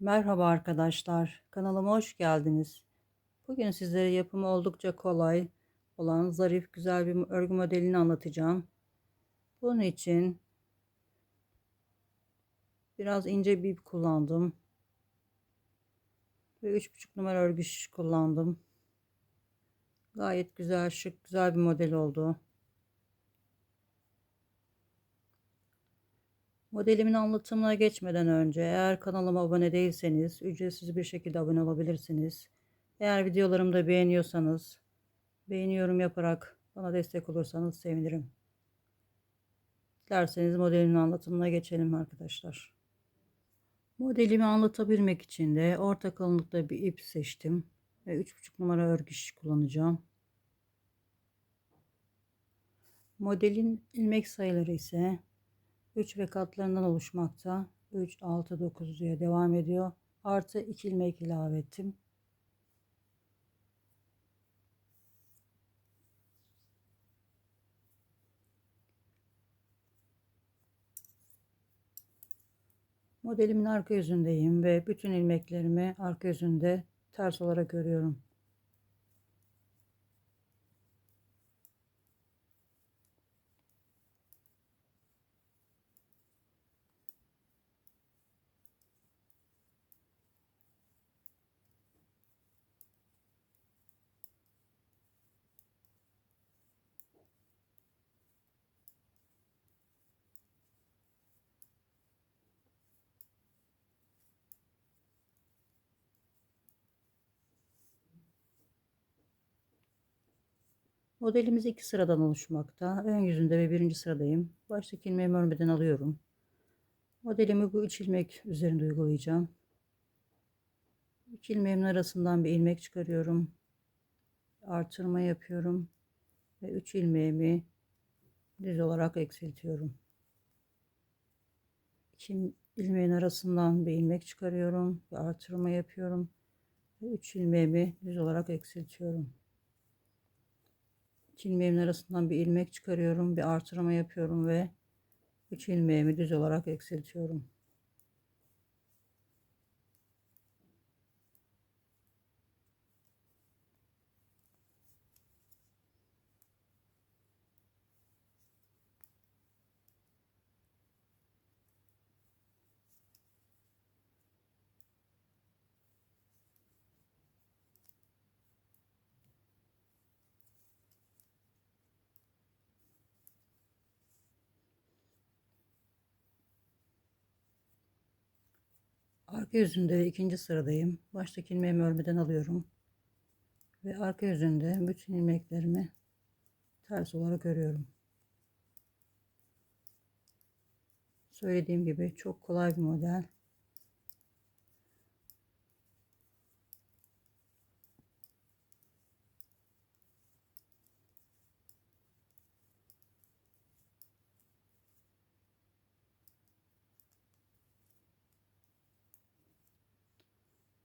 Merhaba arkadaşlar, kanalıma hoş geldiniz. Bugün sizlere yapımı oldukça kolay olan zarif güzel bir örgü modelini anlatacağım. Bunun için biraz ince bir ip kullandım. Ve 3,5 numara örgü şiş kullandım. Gayet güzel, şık, güzel bir model oldu. Modelimin anlatımına geçmeden önce eğer kanalıma abone değilseniz ücretsiz bir şekilde abone olabilirsiniz. Eğer videolarımı da beğeniyorsanız beğeni yorum yaparak bana destek olursanız sevinirim. Dilerseniz modelimin anlatımına geçelim arkadaşlar. Modelimi anlatabilmek için de orta kalınlıkta bir ip seçtim ve 3,5 numara örgü şiş kullanacağım. Modelin ilmek sayıları ise 3 ve katlarından oluşmakta. 3, 6, 9 diye devam ediyor. Artı 2 ilmek ilave ettim. Modelimin arka yüzündeyim ve bütün ilmeklerimi arka yüzünde ters olarak örüyorum. Modelimiz iki sıradan oluşmakta. Ön yüzünde ve birinci sıradayım. Baştaki ilmeğimi örmeden alıyorum. Modelimi bu üç ilmek üzerinde uygulayacağım. Üç ilmeğimin arasından bir ilmek çıkarıyorum. Artırma yapıyorum. Ve üç ilmeğimi düz olarak eksiltiyorum. İki ilmeğin arasından bir ilmek çıkarıyorum. Ve artırma yapıyorum. Ve üç ilmeğimi düz olarak eksiltiyorum. İki ilmeğimin arasından bir ilmek çıkarıyorum. Bir artırma yapıyorum ve 3 ilmeğimi düz olarak eksiltiyorum. Arka yüzünde ikinci sıradayım. Baştaki ilmeğimi örmeden alıyorum. Ve arka yüzünde bütün ilmeklerimi ters olarak örüyorum. Söylediğim gibi çok kolay bir model.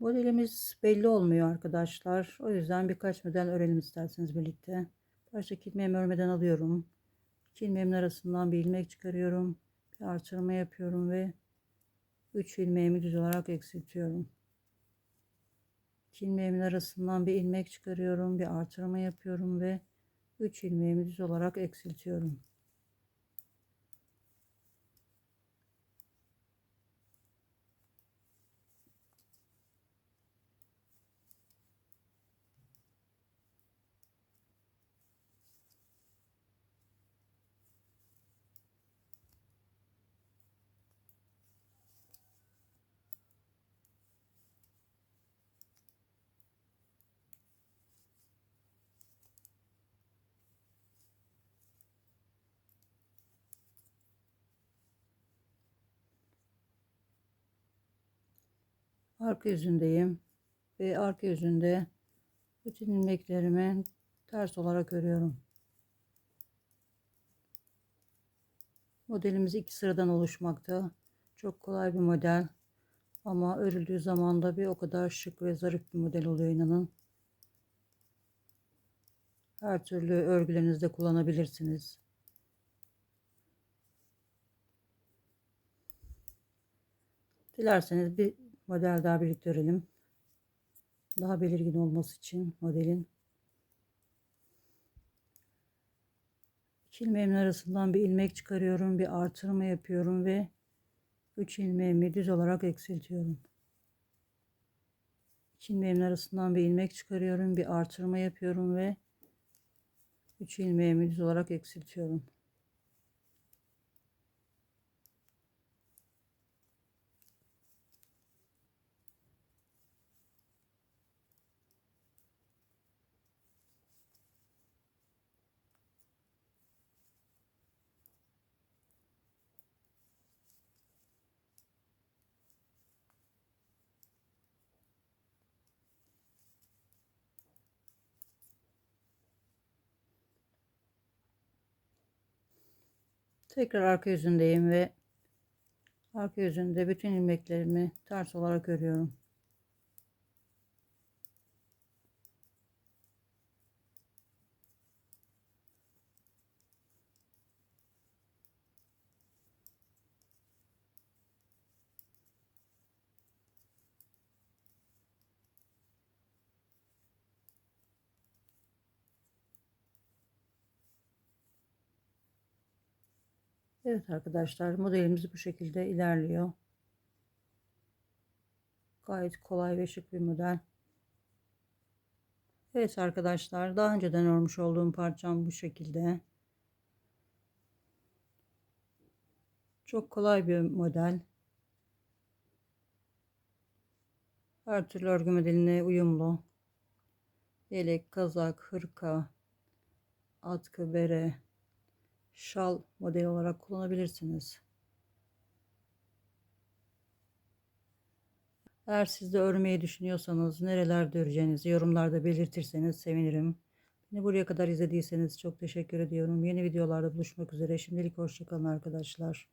Modelimiz belli olmuyor arkadaşlar. O yüzden birkaç model örelim isterseniz birlikte. Baştaki ilmeğimi örmeden alıyorum. İki ilmeğimin arasından bir ilmek çıkarıyorum. Bir artırma yapıyorum ve 3 ilmeğimi düz olarak eksiltiyorum. İki ilmeğimin arasından bir ilmek çıkarıyorum. Bir artırma yapıyorum ve 3 ilmeğimi düz olarak eksiltiyorum. Arka yüzündeyim ve arka yüzünde bütün ilmeklerimi ters olarak örüyorum. Modelimiz iki sıradan oluşmakta. Çok kolay bir model ama örüldüğü zaman da bir o kadar şık ve zarif bir model oluyor inanın. Her türlü örgülerinizde kullanabilirsiniz. Dilerseniz bir model daha birlikte örelim. Daha belirgin olması için modelin. İki ilmeğimin arasından bir ilmek çıkarıyorum. Bir artırma yapıyorum ve 3 ilmeğimi düz olarak eksiltiyorum. İki ilmeğimin arasından bir ilmek çıkarıyorum. Bir artırma yapıyorum ve 3 ilmeğimi düz olarak eksiltiyorum. Tekrar arka yüzündeyim ve arka yüzünde bütün ilmeklerimi ters olarak örüyorum. Evet arkadaşlar modelimiz bu şekilde ilerliyor. Gayet kolay ve şık bir model. Evet arkadaşlar daha önceden örmüş olduğum parçam bu şekilde. Çok kolay bir model. Her türlü örgü modeline uyumlu. Yelek, kazak, hırka, atkı, bere, şal modeli olarak kullanabilirsiniz. Eğer siz de örmeyi düşünüyorsanız nerelerde öreceğinizi yorumlarda belirtirseniz sevinirim. Beni buraya kadar izlediyseniz çok teşekkür ediyorum. Yeni videolarda buluşmak üzere. Şimdilik hoşçakalın arkadaşlar.